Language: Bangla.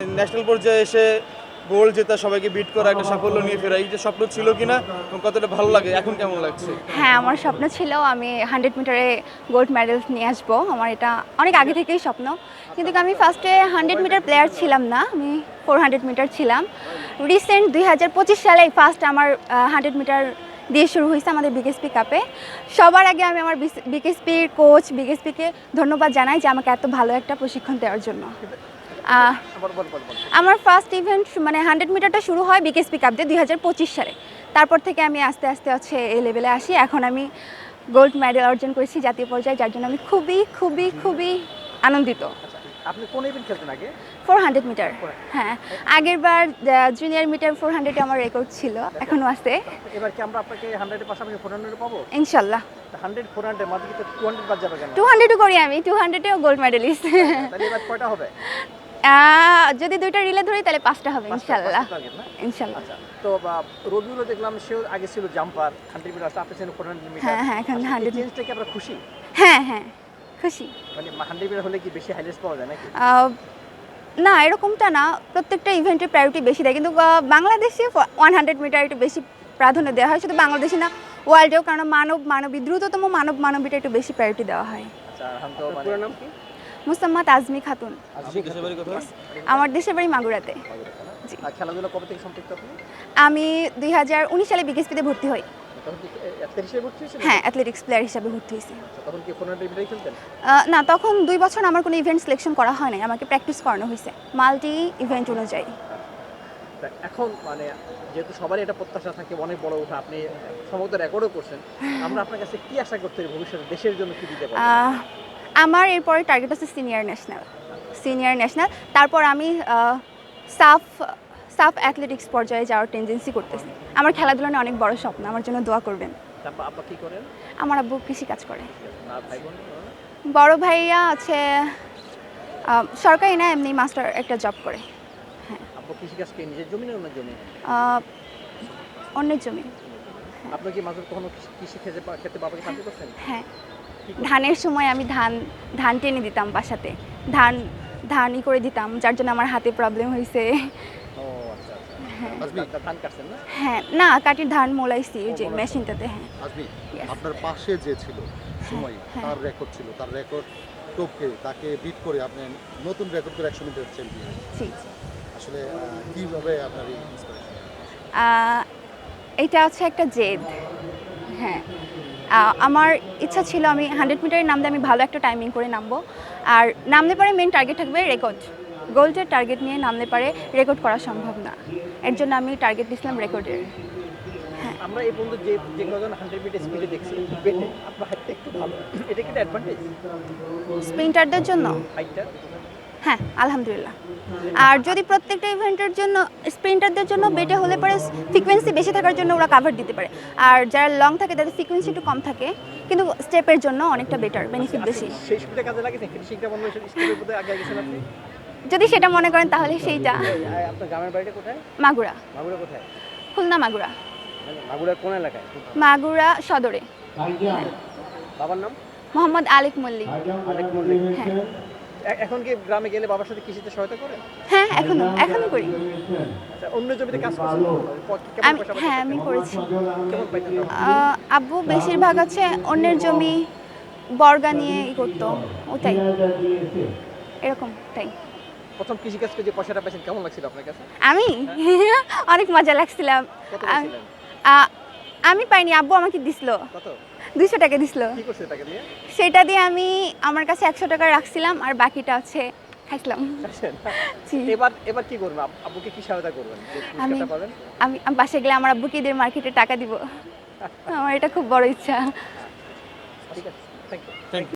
ন্যাশনাল পর্যায়ে এসে গোল জেতা সবাইকে বিট করা একটা সাফল্য নিয়ে ফেরা, এই যে স্বপ্ন ছিল কিনা কতটা ভালো লাগে, এখন কেমন লাগছে? হ্যাঁ আমার স্বপ্ন ছিল আমি হান্ড্রেড মিটারে গোল্ড মেডেল নিয়ে আসব, আমার এটা অনেক আগে থেকেই স্বপ্ন, কিন্তু আমি ফার্স্টে হান্ড্রেড মিটার প্লেয়ার ছিলাম না, আমি ফোর হান্ড্রেড মিটার ছিলাম। রিসেন্ট দুই হাজার পঁচিশ সালে ফার্স্ট আমার হান্ড্রেড মিটার দিয়ে শুরু হয়েছে আমাদের বিকেএসপি কাপে সবার আগে আমি আমার বিকেএসপির কোচ বিকেএসপিকে ধন্যবাদ জানাই যে আমাকে এত ভালো একটা প্রশিক্ষণ দেওয়ার জন্য। আমার ফার্স্ট ইভেন্ট মানে হান্ড্রেড মিটারটা শুরু হয় বিকেএসপি কাপ দিয়ে দুই হাজার পঁচিশ সালে। তারপর থেকে আমি আস্তে আস্তে হচ্ছে এই লেভেলে আসি। এখন আমি গোল্ড মেডেল অর্জন করেছি জাতীয় পর্যায়ে যার জন্য আমি খুবই খুবই খুবই আনন্দিত। আপনি কোন ইভেন্ট খেলতেন আগে? ফোর হান্ড্রেড মিটার হ্যাঁ আগের বার জুনিয়র মিটার ফোর হান্ড্রেডে আমার রেকর্ড ছিল এখনও আছে। এবার কি আমরা আপনাকে হান্ড্রেডের পাশাপাশি ফোর হান্ড্রেড পাবো? বাদ যাবে কেন? টু হান্ড্রেডও করি আমি টু হান্ড্রেডেও গোল্ড মেডেলিস্ট তাহলে এবার কয়টা হবে? যদি দুইটা রিলে ধরি তাহলে পাঁচটা হবে ইনশাল্লাহ। না? ইনশাল্লাহ। আচ্ছা তো রবিউলও দেখলাম সেও আগে ছিল জাম্পার হান্ড্রেড মিটার আপনি ছিলেন ফোর হান্ড্রেড মিটার হ্যাঁ, হ্যাঁ, এখন 100 চেঞ্জটা কি আমরা খুশি? হ্যাঁ হ্যাঁ খুশি। মানে হান্ড্রেড মিটার হলে কি বেশি হাইলাইটস পাওয়া যায় নাকি? না এরকমটা না। প্রত্যেকটা ইভেন্টের প্রায়োরিটি বেশি দেয়। কিন্তু বাংলাদেশে ওয়ান হান্ড্রেড মিটার একটু বেশি প্রাধান্য দেওয়া হয়। শুধু বাংলাদেশে না ওয়ার্ল্ডেও কারণ মানব মানবী দ্রুততম মানব মানবীটা একটু বেশি প্রায়োরিটি দেওয়া হয়। আচ্ছা এখন তো পুরো নাম কি? মুসাম্মাদ আজমি খাতুন। আমার দেশের বাড়ি মাগুরাতে। জি। আর খেলাধুলা কবে থেকে সম্পৃক্ত আমি দুই হাজার উনিশ সালে বিকেএসপিতে ভর্তি হই? হ্যাঁ অ্যাথলেটিক্স প্লেয়ার হিসাবে ভর্তি হয়েছি। আচ্ছা, না তখন দুই বছর আমার কোনো ইভেন্ট সিলেকশন করা হয় নাই। আমাকে প্র্যাকটিস করানো হয়েছে। মাল্টি ইভেন্ট অনুযায়ী। এখন মানে যেহেতু সবারই এটা প্রত্যাশা থাকে অনেক বড় ওঠা আপনি সম্ভবত রেকর্ডও করছেন। আমরা আপনার কাছে কি আশা করতে পারি ভবিষ্যতে? দেশের জন্য কি দিতে পারি আমার এরপরে টার্গেট আছে সিনিয়র ন্যাশনাল সিনিয়র ন্যাশনাল তারপর আমি সাফ সাফ অ্যাথলেটিক্স পর্যায়ে যাওয়ার টেন্ডেন্সি করতেছি। আমার খেলাধুলা নিয়ে অনেক বড় স্বপ্ন আমার জন্য দোয়া করবেন। আমার আব্বু কৃষি কাজ করে। বড় ভাইয়া আছে সরকারি না এমনি মাস্টার একটা জব করে। আহ, অন্যের জমি। আপনি কি মাঝে কখনো কৃষি- কৃষি খেতে খেতে বাবাকে সাহায্য করছেন? হ্যাঁ ধানের সময় আমি ধান ধান টেনে দিতাম বাসাতে। ধান ধানই করে দিতাম যার জন্য আমার হাতে প্রবলেম হয়েছে ও আচ্ছা আচ্ছা। তা- ধান কাটছেন না? হ্যাঁ না কাটির ধান মোলাইছি ওই যে মেশিনটাতে হ্যাঁ। আপনার পাশে যে ছিল সময় হ্যাঁ। তার রেকর্ড ছিল তার রেকর্ড টপকে তাকে বিট করে আপনি নতুন রেকর্ড করে একশো মিটার চ্যাম্পিয়ন জি। আসলে কীভাবে আপনার? আহ, এটা হচ্ছে একটা জেদ। হ্যাঁ। আমার ইচ্ছা ছিল আমি হান্ড্রেড মিটারের নামতে আমি ভালো একটা টাইমিং করে নামবো। আর নামলে পারে মেন টার্গেট থাকবে রেকর্ড গোল্ডের টার্গেট নিয়ে নামলে পারে রেকর্ড করা সম্ভব না। এর জন্য আমি টার্গেট দিয়েছিলাম রেকর্ডের আমরা এই পর্যন্ত যে যে কজন হান্ড্রেড মিটার স্পিডে দেখছি আপনার হাইটটা একটু ভালো। এটা কিন্তু অ্যাডভান্টেজ স্প্রিন্টারদের জন্য? হাইটটা হ্যাঁ আলহামদুলিল্লাহ। আর যদি প্রত্যেকটা ইভেন্টের জন্য স্প্রিন্টারদের জন্য বেটে হলে পরে ফ্রিকোয়েন্সি বেশি থাকার জন্য ওরা কাভার দিতে পারে। আর যারা লং থাকে তাদের ফ্রিকোয়েন্সি একটু কম থাকে কিন্তু স্টেপের জন্য অনেকটা বেটার বেনিফিট বেশি। আপনি? যদি সেটা মনে করেন তাহলে সেইটা। মাগুরা। খুলনা মাগুরা। মাগুরার কোন এলাকায়? মাগুরা সদরে। বাবার নাম? মোহাম্মদ আলিক মল্লিক। আলেক মল্লিক। হ্যাঁ। এখন কি গ্রামে গেলে বাবার সাথে কৃষিতে সহায়তা করেন হ্যাঁ এখনও এখনও করি। আচ্ছা অন্য জমিতে কাজ পয়সা হ্যাঁ আমি করেছি। আব্বু বেশিরভাগ আছে অন্যের জমি বর্গা নিয়ে ই করতো ওটাই। এরকম তাই। প্রথম কৃষিকাজ করে যে পয়সাটা পাইছেন কেমন লাগছিল আপনার কাছে? আমি? অনেক মজা লাগছিলাম আমি পাইনি আব্বু আমাকে দিছিল। কত? দুইশো টাকা দিছিল। কি করছে টাকা দিয়ে? সেটা দিয়ে আমি আমার কাছে একশো টাকা রাখছিলাম আর বাকিটা হচ্ছে খাইছিলাম। এবার এবার কি করবেন আব্বুকে কি সহায়তা করবেন? আমি আমি গেলে আমার আব্বুকে ঈদের মার্কেটে টাকা দিব। আমার এটা খুব বড় ইচ্ছা। ঠিক আছে। Thank you